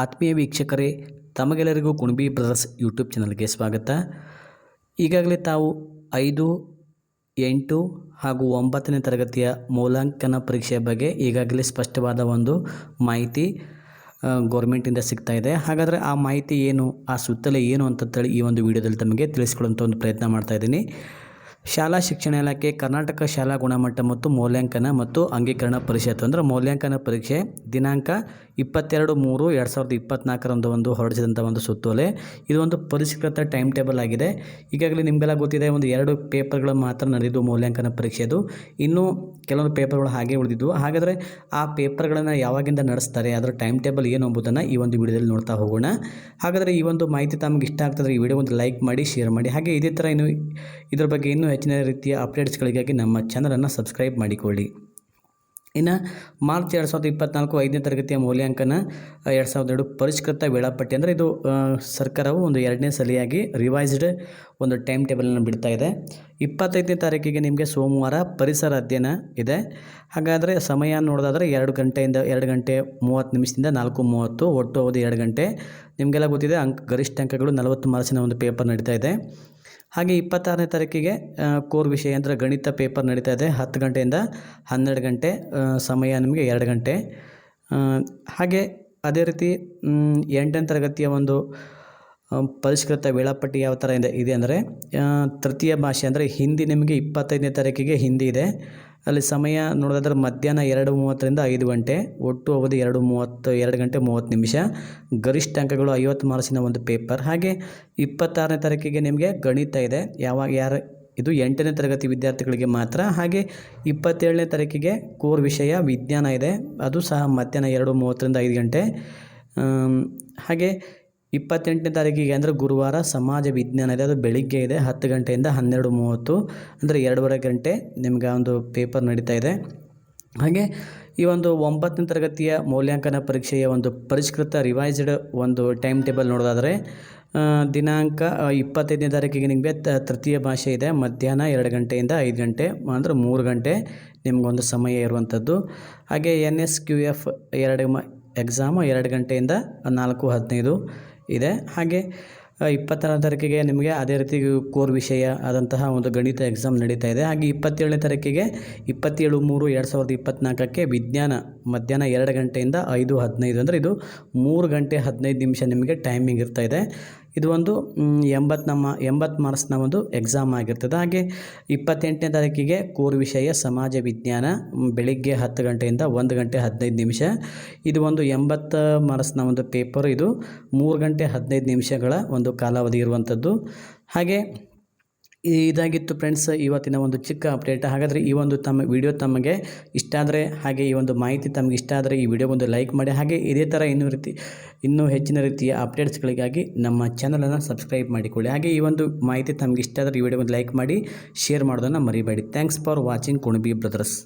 ಆತ್ಮೀಯ ವೀಕ್ಷಕರೇ, ತಮಗೆಲ್ಲರಿಗೂ ಕುಣಬಿ ಬ್ರದರ್ಸ್ ಯೂಟ್ಯೂಬ್ ಚಾನಲ್ಗೆ ಸ್ವಾಗತ. ಈಗಾಗಲೇ ತಾವು ಐದು, ಎಂಟು ಹಾಗೂ ಒಂಬತ್ತನೇ ತರಗತಿಯ ಮೂಲಾಂಕನ ಪರೀಕ್ಷೆಯ ಬಗ್ಗೆ ಈಗಾಗಲೇ ಸ್ಪಷ್ಟವಾದ ಒಂದು ಮಾಹಿತಿ ಗೌರ್ಮೆಂಟಿಂದ ಸಿಗ್ತಾ ಇದೆ. ಹಾಗಾದರೆ ಆ ಮಾಹಿತಿ ಏನು, ಆ ಸುತ್ತಲೇ ಏನು ಅಂತೇಳಿ ಈ ಒಂದು ವಿಡಿಯೋದಲ್ಲಿ ತಮಗೆ ತಿಳಿಸ್ಕೊಳ್ಳುವಂಥ ಒಂದು ಪ್ರಯತ್ನ ಮಾಡ್ತಾ ಇದ್ದೀನಿ. ಶಾಲಾ ಶಿಕ್ಷಣ ಇಲಾಖೆ, ಕರ್ನಾಟಕ ಶಾಲಾ ಗುಣಮಟ್ಟ ಮತ್ತು ಮೌಲ್ಯಾಂಕನ ಮತ್ತು ಅಂಗೀಕರಣ ಪರಿಷತ್ ಅಂದರೆ ಮೌಲ್ಯಾಂಕನ ಪರೀಕ್ಷೆ ದಿನಾಂಕ ಇಪ್ಪತ್ತೆರಡು ಮೂರು ಎರಡು ಸಾವಿರದ ಇಪ್ಪತ್ನಾಲ್ಕರಂದು ಒಂದು ಹೊರಡಿಸಿದಂಥ ಒಂದು ಸುತ್ತೋಲೆ. ಇದು ಒಂದು ಪರಿಷ್ಕೃತ ಟೈಮ್ ಟೇಬಲ್ ಆಗಿದೆ. ಈಗಾಗಲೇ ನಿಮಗೆಲ್ಲ ಗೊತ್ತಿದೆ, ಒಂದು ಎರಡು ಪೇಪರ್ಗಳು ಮಾತ್ರ ನಡೆದಿದ್ದು ಮೌಲ್ಯಾಂಕನ ಪರೀಕ್ಷೆದು ಇನ್ನೂ ಕೆಲವೊಂದು ಪೇಪರ್ಗಳು ಹಾಗೆ ಉಳಿದಿದ್ವು ಹಾಗಾದರೆ ಆ ಪೇಪರ್ಗಳನ್ನು ಯಾವಾಗಿಂದ ನಡೆಸ್ತಾರೆ, ಅದರ ಟೈಮ್ ಟೇಬಲ್ ಏನು ಎಂಬುದನ್ನು ಈ ಒಂದು ವಿಡಿಯೋದಲ್ಲಿ ನೋಡ್ತಾ ಹೋಗೋಣ. ಹಾಗಾದರೆ ಈ ಒಂದು ಮಾಹಿತಿ ತಮಗೆ ಇಷ್ಟ ಆಗ್ತದೆ ಈ ವಿಡಿಯೋ ಒಂದು ಲೈಕ್ ಮಾಡಿ, ಶೇರ್ ಮಾಡಿ. ಹಾಗೆ ಇದೇ ಥರ ಇನ್ನು ಇದ್ರ ಬಗ್ಗೆ ಇನ್ನೂ ಹೆಚ್ಚಿನ ರೀತಿಯ ಅಪ್ಡೇಟ್ಸ್ಗಳಿಗಾಗಿ ನಮ್ಮ ಚಾನಲನ್ನು ಸಬ್ಸ್ಕ್ರೈಬ್ ಮಾಡಿಕೊಳ್ಳಿ. ಇನ್ನು ಮಾರ್ಚ್ ಎರಡು ಸಾವಿರದ ಇಪ್ಪತ್ನಾಲ್ಕು ಐದನೇ ತರಗತಿಯ ಮೌಲ್ಯಾಂಕನ ಎರಡು ಸಾವಿರದ ಎರಡು ಪರಿಷ್ಕೃತ ವೇಳಾಪಟ್ಟಿ ಅಂದರೆ ಇದು ಸರ್ಕಾರವು ಒಂದು ಎರಡನೇ ಸಲಿಯಾಗಿ ರಿವೈಸ್ಡ್ ಒಂದು ಟೈಮ್ ಟೇಬಲನ್ನು ಬಿಡ್ತಾ ಇದೆ. ಇಪ್ಪತ್ತೈದನೇ ತಾರೀಕಿಗೆ ನಿಮಗೆ ಸೋಮವಾರ ಪರಿಸರ ಅಧ್ಯಯನ ಇದೆ. ಹಾಗಾದರೆ ಸಮಯ ನೋಡೋದಾದರೆ ಎರಡು ಗಂಟೆಯಿಂದ ಎರಡು ಗಂಟೆ ಮೂವತ್ತು ನಿಮಿಷದಿಂದ ನಾಲ್ಕು ಮೂವತ್ತು, ಒಟ್ಟು ಅವಧಿ ಎರಡು ಗಂಟೆ. ನಿಮಗೆಲ್ಲ ಗೊತ್ತಿದೆ, ಅಂಕ ಗರಿಷ್ಠ ಅಂಕಗಳು ನಲವತ್ತು ಮಾರ್ಚಿನ ಒಂದು ಪೇಪರ್ ನಡೀತಾ ಇದೆ. ಹಾಗೆ ಇಪ್ಪತ್ತಾರನೇ ತಾರೀಕಿಗೆ ಕೋರ್ ವಿಷಯ ಅಂದರೆ ಗಣಿತ ಪೇಪರ್ ನಡೀತಾ ಇದೆ. ಹತ್ತು ಗಂಟೆಯಿಂದ ಹನ್ನೆರಡು ಗಂಟೆ ಸಮಯ ನಿಮಗೆ ಎರಡು ಗಂಟೆ. ಹಾಗೆ ಅದೇ ರೀತಿ ಎಂಟನೇ ತರಗತಿಯ ಒಂದು ಪರಿಷ್ಕೃತ ವೇಳಾಪಟ್ಟಿ ಯಾವ ಥರ ಇದೆ ಇದೆ ಅಂದರೆ ತೃತೀಯ ಭಾಷೆ ಅಂದರೆ ಹಿಂದಿ ನಿಮಗೆ ಇಪ್ಪತ್ತೈದನೇ ತಾರೀಕಿಗೆ ಹಿಂದಿ ಇದೆ. ಅಲ್ಲಿ ಸಮಯ ನೋಡೋದಾದ್ರೆ ಮಧ್ಯಾಹ್ನ ಎರಡು ಮೂವತ್ತರಿಂದ ಐದು ಗಂಟೆ, ಒಟ್ಟು ಅವಧಿ ಎರಡು ಮೂವತ್ತು ಎರಡು ಗಂಟೆ ಮೂವತ್ತು ನಿಮಿಷ. ಗರಿಷ್ಠ ಅಂಕಗಳು ಐವತ್ತು ಮಾರ್ಕ್ಸಿನ ಒಂದು ಪೇಪರ್. ಹಾಗೆ ಇಪ್ಪತ್ತಾರನೇ ತಾರೀಕಿಗೆ ನಿಮಗೆ ಗಣಿತ ಇದೆ. ಯಾವಾಗ ಯಾರು ಇದು ಎಂಟನೇ ತರಗತಿ ವಿದ್ಯಾರ್ಥಿಗಳಿಗೆ ಮಾತ್ರ. ಹಾಗೆ ಇಪ್ಪತ್ತೇಳನೇ ತಾರೀಕಿಗೆ ಕೋರ್ ವಿಷಯ ವಿಜ್ಞಾನ ಇದೆ. ಅದು ಸಹ ಮಧ್ಯಾಹ್ನ ಎರಡು ಮೂವತ್ತರಿಂದ ಐದು ಗಂಟೆ. ಹಾಗೆ ಇಪ್ಪತ್ತೆಂಟನೇ ತಾರೀಕಿಗೆ ಅಂದರೆ ಗುರುವಾರ ಸಮಾಜ ವಿಜ್ಞಾನ ಇದೆ. ಅದು ಬೆಳಿಗ್ಗೆ ಇದೆ, ಹತ್ತು ಗಂಟೆಯಿಂದ ಹನ್ನೆರಡು ಮೂವತ್ತು, ಅಂದರೆ ಎರಡೂವರೆ ಗಂಟೆ ನಿಮ್ಗೆ ಒಂದು ಪೇಪರ್ ನಡೀತಾ ಇದೆ. ಹಾಗೆ ಈ ಒಂದು ಒಂಬತ್ತನೇ ತರಗತಿಯ ಮೌಲ್ಯಾಂಕನ ಪರೀಕ್ಷೆಯ ಒಂದು ಪರಿಷ್ಕೃತ ರಿವೈಸ್ಡ್ ಒಂದು ಟೈಮ್ ಟೇಬಲ್ ನೋಡೋದಾದರೆ ದಿನಾಂಕ ಇಪ್ಪತ್ತೈದನೇ ತಾರೀಕಿಗೆ ನಿಮಗೆ ತೃತೀಯ ಭಾಷೆ ಇದೆ. ಮಧ್ಯಾಹ್ನ ಎರಡು ಗಂಟೆಯಿಂದ ಐದು ಗಂಟೆ, ಅಂದರೆ ಮೂರು ಗಂಟೆ ನಿಮಗೊಂದು ಸಮಯ ಇರುವಂಥದ್ದು. ಹಾಗೆ ಎನ್ ಎಸ್ ಕ್ಯೂ ಎಫ್ ಎರಡು ಎಕ್ಸಾಮ್ ಎರಡು ಗಂಟೆಯಿಂದ ನಾಲ್ಕು ಹದಿನೈದು. ಇದೆ. ಹಾಗೆ ಆ, ಇಪ್ಪತ್ತಾರನೇ ತಾರೀಕಿಗೆ ನಿಮಗೆ ಅದೇ ರೀತಿ ಕೋರ್ ವಿಷಯ ಆದಂತಹ ಒಂದು ಗಣಿತ ಎಕ್ಸಾಮ್ ನಡೀತಾ ಇದೆ. ಹಾಗೆ ಇಪ್ಪತ್ತೇಳನೇ ತಾರೀಕಿಗೆ ಇಪ್ಪತ್ತೇಳು ಮೂರು ಎರಡು ಸಾವಿರದ ಇಪ್ಪತ್ತ್ನಾಲ್ಕಕ್ಕೆ ವಿಜ್ಞಾನ ಮಧ್ಯಾಹ್ನ ಎರಡು ಗಂಟೆಯಿಂದ ಐದು ಹದಿನೈದು ಅಂದರೆ ಇದು ಮೂರು ಗಂಟೆ ಹದಿನೈದು ನಿಮಿಷ ನಿಮಗೆ ಟೈಮಿಂಗ್ ಇರ್ತಾ ಇದೆ ಒಂದು ಎಂಬತ್ತು ನಮ್ಮ, ಎಂಬತ್ತು ಮಾರ್ಕ್ಸ್ನ ಒಂದು ಎಕ್ಸಾಮ್ ಆಗಿರ್ತದೆ. ಹಾಗೆ ಇಪ್ಪತ್ತೆಂಟನೇ ತಾರೀಕಿಗೆ ಕೋರ್ ವಿಷಯ ಸಮಾಜ ವಿಜ್ಞಾನ ಬೆಳಿಗ್ಗೆ ಹತ್ತು ಗಂಟೆಯಿಂದ ಒಂದು ಗಂಟೆ ಹದಿನೈದು ನಿಮಿಷ. ಇದು ಒಂದು ಎಂಬತ್ತು ಮಾರ್ಕ್ಸ್ನ ಒಂದು ಪೇಪರ್ ಇದು ಮೂರು ಗಂಟೆ ಹದಿನೈದು ನಿಮಿಷಗಳ ಒಂದು ಕಾಲಾವಧಿ ಇರುವಂಥದ್ದು. ಹಾಗೆ ಇದಾಗಿತ್ತು ಫ್ರೆಂಡ್ಸ್, ಇವತ್ತಿನ ಒಂದು ಚಿಕ್ಕ ಅಪ್ಡೇಟ್. ಹಾಗಾದರೆ ಈ ಒಂದು ತಮ್ಮ ವಿಡಿಯೋ ತಮಗೆ ಇಷ್ಟ ಆದರೆ, ಹಾಗೆ ಈ ಒಂದು ಮಾಹಿತಿ ತಮಗೆ ಇಷ್ಟ ಆದರೆ ಈ ವಿಡಿಯೋ ಒಂದು ಲೈಕ್ ಮಾಡಿ. ಹಾಗೆ ಇದೇ ಥರ ಇನ್ನೂ ರೀತಿ, ಇನ್ನೂ ಹೆಚ್ಚಿನ ರೀತಿಯ ಅಪ್ಡೇಟ್ಸ್ಗಳಿಗಾಗಿ ನಮ್ಮ ಚಾನಲನ್ನು ಸಬ್ಸ್ಕ್ರೈಬ್ ಮಾಡಿಕೊಳ್ಳಿ. ಹಾಗೆ ಈ ಒಂದು ಮಾಹಿತಿ ತಮಗೆ ಇಷ್ಟ ಆದರೆ ಈ ವಿಡಿಯೋ ಒಂದು ಲೈಕ್ ಮಾಡಿ, ಶೇರ್ ಮಾಡೋದನ್ನು ಮರಿಬೇಡಿ. Thanks for watching Kunabi brothers